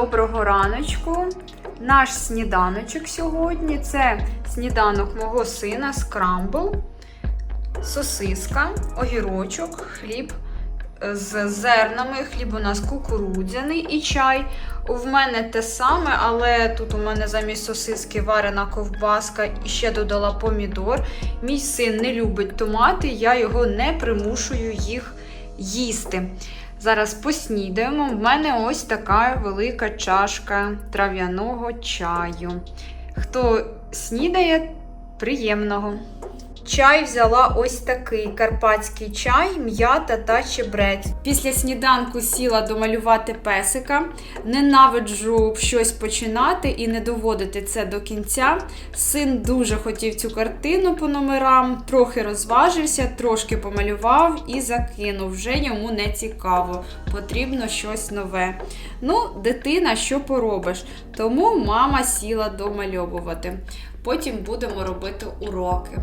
Доброго раночку. Наш сніданочок сьогодні це сніданок мого сина скрамбл, сосиска, огірочок, хліб з зернами. Хліб у нас кукурудзяний і чай. В мене те саме, але тут у мене замість сосиски варена ковбаска і ще додала помідор. Мій син не любить томати, я його не примушую їх їсти. Зараз поснідаємо. В мене ось така велика чашка трав'яного чаю. Хто снідає, приємного. Чай взяла ось такий карпатський чай, м'ята та чебрець. Після сніданку сіла домалювати песика. Ненавиджу щось починати і не доводити це до кінця. Син дуже хотів цю картину по номерам, трохи розважився, трошки помалював і закинув. Вже йому не цікаво, потрібно щось нове. Ну, дитина, що поробиш? Тому мама сіла домальовувати. Потім будемо робити уроки.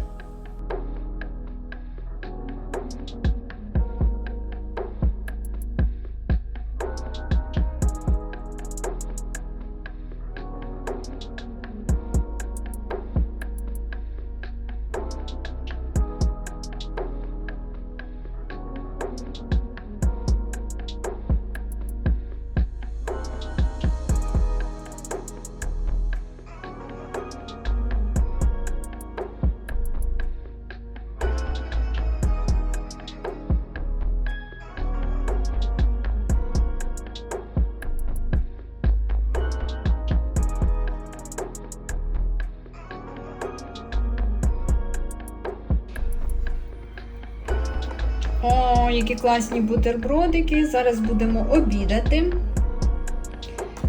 Які класні бутербродики. Зараз будемо обідати.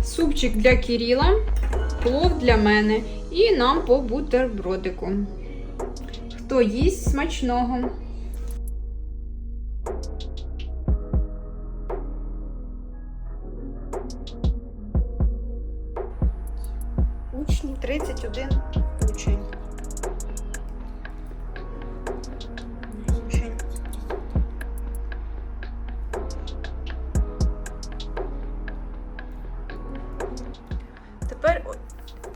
Супчик для Кіріла, плов для мене і нам по бутербродику. Хто їсть смачного? Учні. 31 учень. Учень.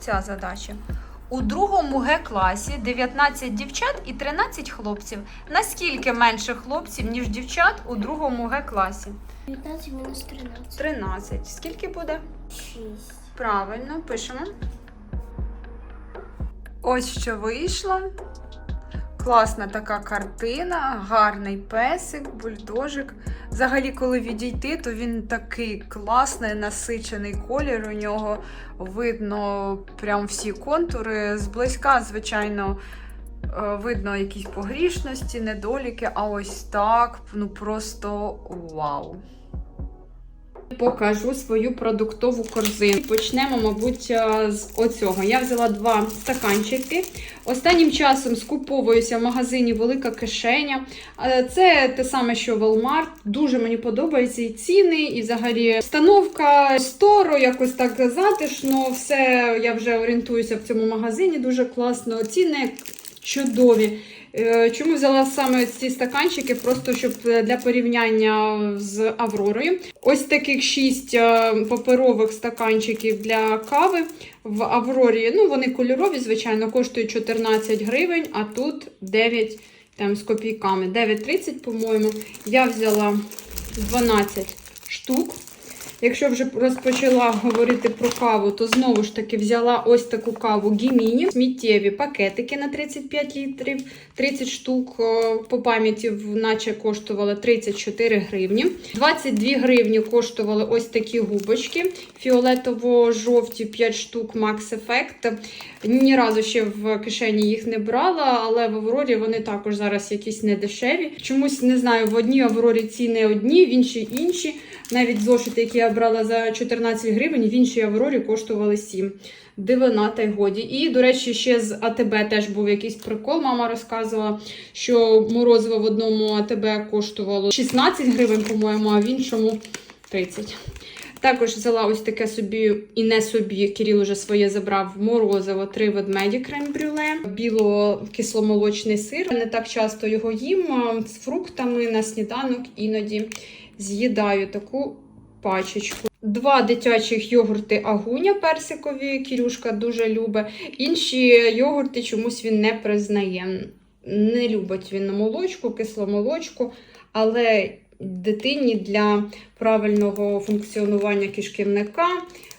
Ця задача. У другому Г класі 19 дівчат і 13 хлопців. Наскільки менше хлопців, ніж дівчат у другому Г класі? 19 мінус 13. 13. Скільки буде? 6. Правильно, пишемо. Ось що вийшло. Класна така картина, гарний песик, бульдожик. Взагалі, коли відійти, то він такий класний, насичений колір. У нього видно прям всі контури. Зблизька, звичайно, е, видно якісь погрішності, недоліки, а ось так, ну просто вау. Покажу свою продуктову корзину. Почнемо, мабуть, е, з оцього. Я взяла два стаканчики. Останнім часом скуповуюся в магазині Велика кишеня. Е, Це те саме, що Walmart. Дуже мені подобаються і ціни, і взагалі встановка сторо, якось так затишно. Все я вже орієнтуюся в цьому магазині. Дуже класно. Ціни чудові. Е, Чому взяла саме ці стаканчики? Просто щоб е, для порівняння з Авророю. Ось таких шість е, паперових стаканчиків для кави в Аврорі. Ну, вони кольорові, звичайно, коштують 14 гривень, а тут 9 там, з копійками. 9,30, по-моєму. Я взяла 12 штук. Якщо вже розпочала говорити про каву, то знову ж таки взяла ось таку каву Гіміні, сміттєві пакетики на 35 літрів, 30 штук е, по пам'яті, наче коштували 34 гривні. 22 гривні коштували ось такі губочки фіолетово-жовті 5 штук Max Effect. Ні разу ще в кишені їх не брала, але в Аврорі вони також зараз якісь недешеві. Чомусь не знаю, в одній Аврорі ціни одні, в іншій інші. Навіть зошити, які я брала за 14 гривень, в іншій Аврорі коштували 7. Дивина та й годі. І, до речі, ще з АТБ теж був якийсь прикол. Мама розказувала, що морозиво в одному АТБ коштувало 16 гривень, по-моєму, а в іншому 30. Також взяла ось таке собі і не собі. Кирил уже своє забрав морозиво, три ведмеді крем-брюле, біло-кисломолочний сир. Не так часто його їм з фруктами на сніданок іноді з'їдаю таку пачечку. Два дитячих йогурти агуня персикові, Кірюшка дуже любить. Інші йогурти чомусь він не признає. Не любить він молочку, кисломолочку, але дитині для правильного функціонування кишківника,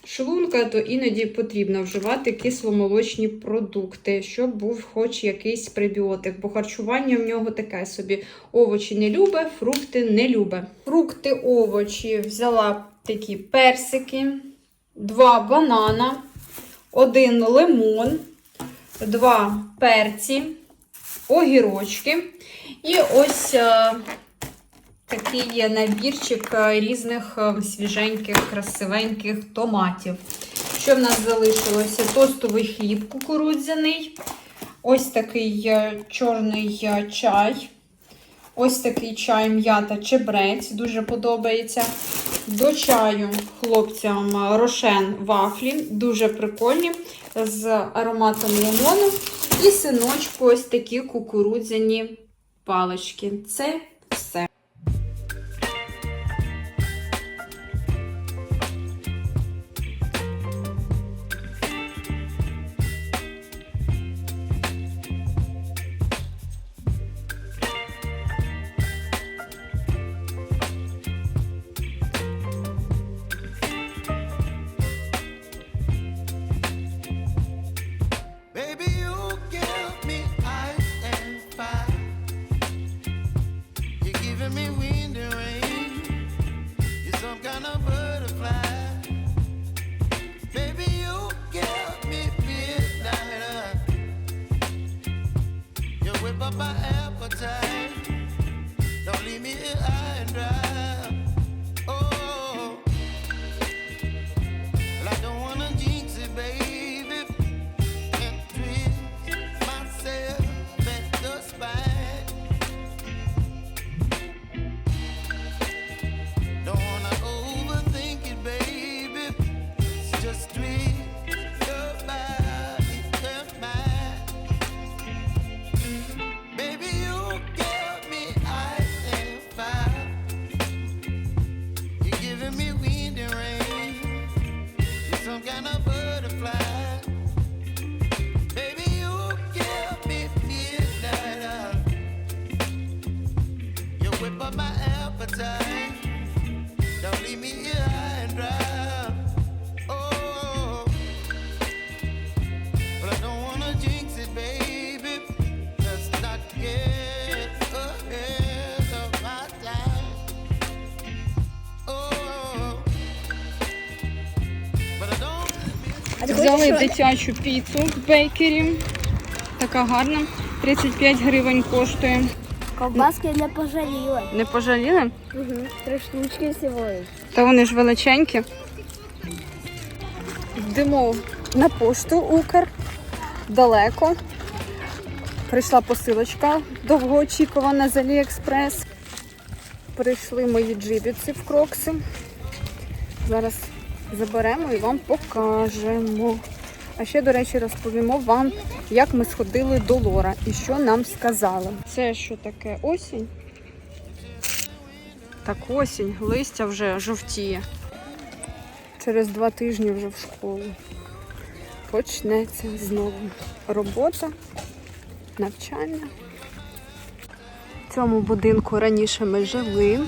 шлунка, то іноді потрібно вживати кисломолочні продукти, щоб був хоч якийсь пребіотик, бо харчування в нього таке собі. Овочі не любить, фрукти не любить. Фрукти, овочі взяла такі персики, два банана, один лимон, два перці, огірочки. І ось е, такий набірчик е, різних е, свіженьких, красивеньких томатів. Що в нас залишилося? Тостовий хліб кукурудзяний, ось такий е, чорний чай. Ось такий чай м'ята чебрець, дуже подобається. До чаю хлопцям рошен вафлі, дуже прикольні, з ароматом лимону. І синочку ось такі кукурудзяні палички. Це Взяли дитячу піцу в бейкері. Така гарна. 35 гривень коштує. Ковбаски не пожаліла. Не пожаліли? Угу. Три штучки всього. Та вони ж величенькі. Йдемо на пошту Укр. Далеко. Прийшла посилочка довгоочікувана з Аліекспрес. Прийшли мої джибіці в крокси. Зараз заберемо і вам покажемо. А ще, до речі, розповімо вам, як ми сходили до Лора і що нам сказали. Це що таке осінь? Так осінь, листя вже жовтіє. Через два тижні вже в школу. Почнеться знову робота, навчання. В цьому будинку раніше ми жили.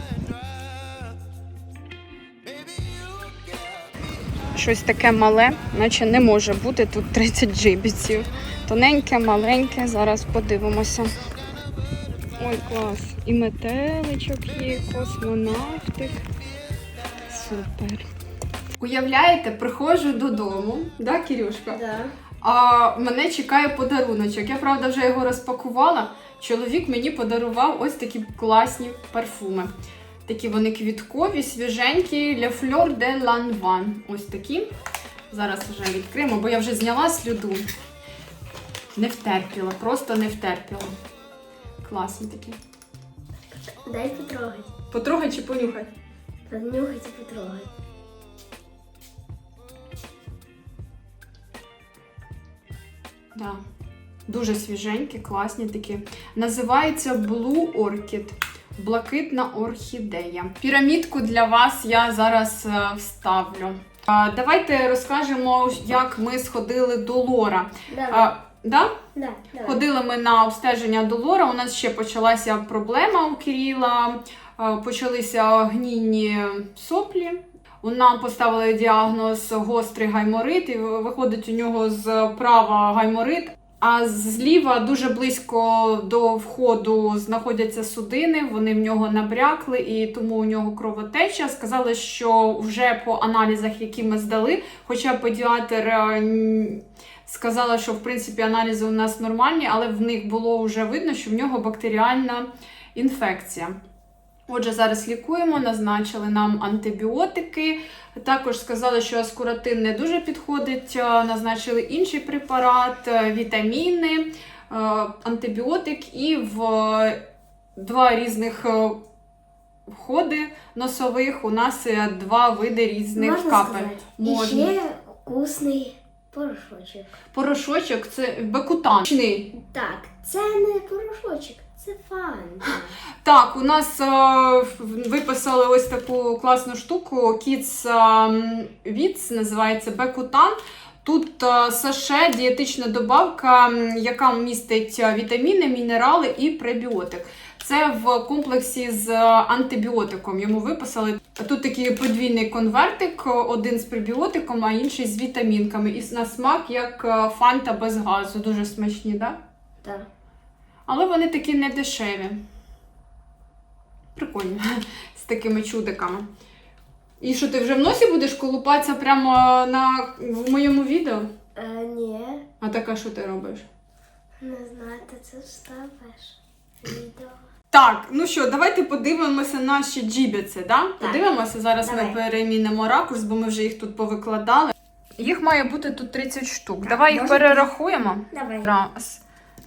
Щось таке мале, наче не може бути тут 30 джибіців. Тоненьке, маленьке, зараз подивимося. Ой, клас. І метеличок є, космонавтик. Супер. Уявляєте, приходжу додому, да, Кірюшка? Да. А мене чекає подаруночок. Я правда вже його розпакувала. Чоловік мені подарував ось такі класні парфуми. Такі вони квіткові, свіженькі Le Fleur de Lanvin. Ось такі. Зараз вже відкриємо, бо я вже зняла сліду. Не втерпіла, просто не втерпіла. Класні такі. Дай потрогать. Потрогай чи понюхай? Понюхать і потрогать. Да. Дуже свіженькі, класні такі. Називається Blue Orchid. Блакитна орхідея. Пірамідку для вас я зараз е, вставлю. А, Давайте розкажемо, як ми сходили до Лора. А, да? Да, давай. Ходили ми на обстеження до Лора. У нас ще почалася проблема у Кирила. Е, Почалися гнійні соплі. Нам поставили діагноз гострий гайморит, і виходить у нього з права гайморит. А зліва дуже близько до входу знаходяться судини, вони в нього набрякли, і тому у нього кровотеча. Сказали, що вже по аналізах, які ми здали, хоча педіатр е, сказала, що в принципі аналізи у нас нормальні, але в них було вже видно, що в нього бактеріальна інфекція. Отже, зараз лікуємо, назначили нам антибіотики. Також сказали, що аскуратин не дуже підходить, е, назначили інший препарат, е, вітаміни, е, антибіотик і в два різних входи носових у нас два види різних Можна капель. сказати? Можна. І ще вкусний порошочок. Порошочок це бекутан. Так, це не порошочок, це фанта. Так, у нас е, виписали ось таку класну штуку. Kids Віц називається Бекутан. Тут е, саше дієтична добавка, яка містить е, вітаміни, мінерали і пребіотик. Це в комплексі з антибіотиком. Йому виписали тут такий подвійний конвертик, один з пребіотиком, а інший з вітамінками. І на смак як фанта без газу. Дуже смачні, так? Да? Так. Але вони такі не дешеві. Прикольно. З такими чудиками. І що ти вже в носі будеш колупатися прямо на, в моєму відео? Е, ні, А така що ти робиш? не знаю, ти це вставиш. Відео. Так, ну що, давайте подивимося наші джібіці, да? Так. Подивимося, зараз ми перемінимо ракурс, бо ми вже їх тут повикладали. Їх має бути тут 30 штук. Давай їх перерахуємо. Давай. Раз,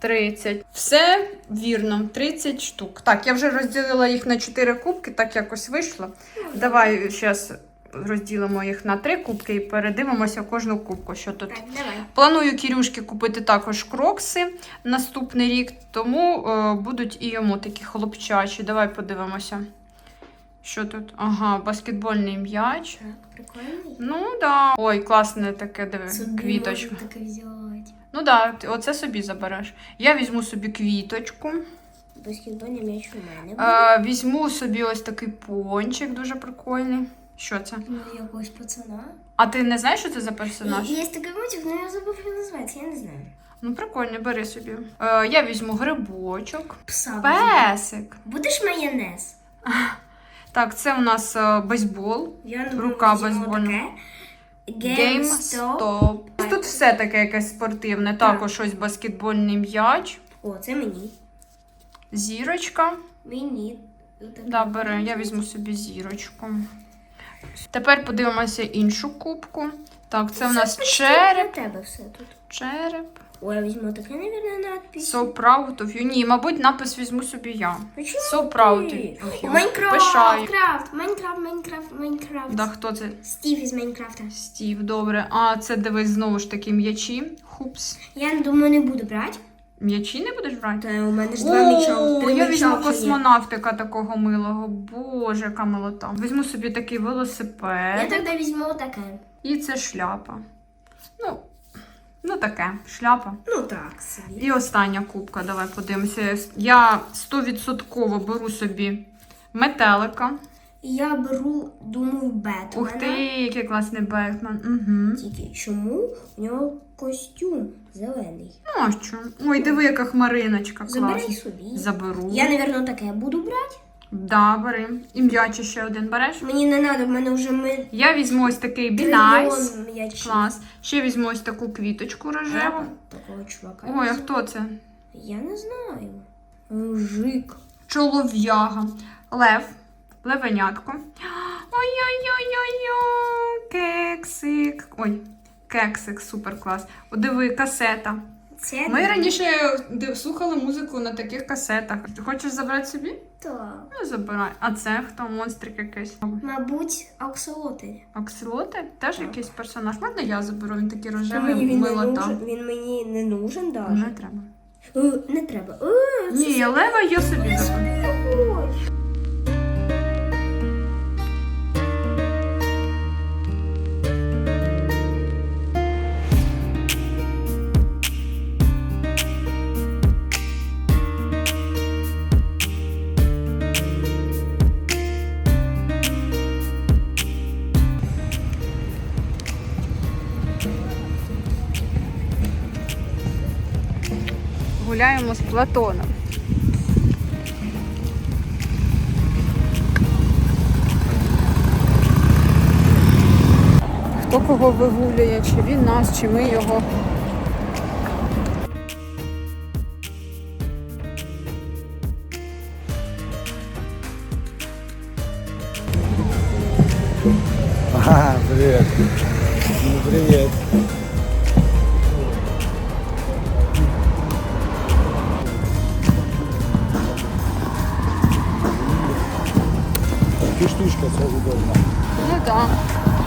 30. Все вірно, 30 штук. Так, я вже розділила їх на 4 кубки, так якось вийшло. Давай зараз розділимо їх на 3 кубки і передивимося кожну кубку, що тут. Так, давай. Планую Кірюшки купити також крокси наступний рік, тому е, будуть і йому такі хлопчачі. Давай подивимося. Що тут? Ага, баскетбольний м'яч. Так, прикольний. Ну да. Ой, класне таке, диви, квіточка. таке взяти. Ну да, оце собі забереш. Я візьму собі квіточку. Баскетбольний м'яч у мене. Е, візьму собі ось такий пончик, дуже прикольний. Що це? Ну, якогось пацана. А ти не знаєш, що це за персонаж? Є такий мультик, але я забув, як називається, я не знаю. Ну, прикольно, бери собі. Е, я візьму грибочок. Пса. Песик. Будеш майонез? Так, це у нас е, бейсбол. Я Рука візьму бейсбольна. таке. GameStop. Тут все таке якесь спортивне. Також ось баскетбольний м'яч, О, це мені. зірочка. Мені. Да, бери, я візьму собі зірочку. Тепер подивимося іншу кубку. Так, це в нас череп. Тебе все тут. Череп. О, я візьму таке, навірно, надпись. So proud of you. Ні, мабуть, напис візьму собі я. А чому So proud of you. Майнкрафт, Пишаю. Майнкрафт, Майнкрафт, Майнкрафт, Майнкрафт. Да, хто це? Стів із Майнкрафта. Стів, добре. А це дивись знову ж таки м'ячі. Хупс. Я думаю, не буду брати. М'ячі не будеш брати? Та у мене ж два м'яча. О, я візьму космонавтика такого милого. Боже, яка милота. Візьму собі такий велосипед. Я тоді візьму таке. І це шляпа. Ну, ну таке, шляпа. Ну так собі. І остання кубка, давай подивимося. Я 100% беру собі метелика. Я беру, думаю, Бетмена. Ух ти, який класний Бетмен. Угу. Тільки чому у нього костюм зелений? Ну, а що? Ой, диви, яка хмариночка Забирай класна. собі. Заберу. Я, напевно, таке буду брати. Да, бери. І м'ячі ще один береш. Мені не треба, в мене вже ми Я візьму ось такий бінайс. Клас. Ще візьму ось таку квіточку рожеву. Такого чувака. Ой, а хто це? Я не знаю. Мужик. Чолов'яга. Лев. Левенятко. Ой-ой-ой-ой-ой. Кексик. Ой, кексик, супер клас. О, диви, касета. Це Ми раніше слухали музику на таких касетах. Ти хочеш забрати собі? Так. Ну, забирай. А це хто? Монстрик якийсь. Мабуть, аксолотль. Акселоти? Теж якийсь персонаж. Можна я заберу? Він такий Мені рожевий, він, не милота. нужен, він мені не нужен навіть. Не треба. Е, Не треба. Е, Ні, лева я собі заберу. З Платоном. Хто кого вигулює, чи він нас, чи ми його. Ага, привет. Ну, привет. 路过的吗？个、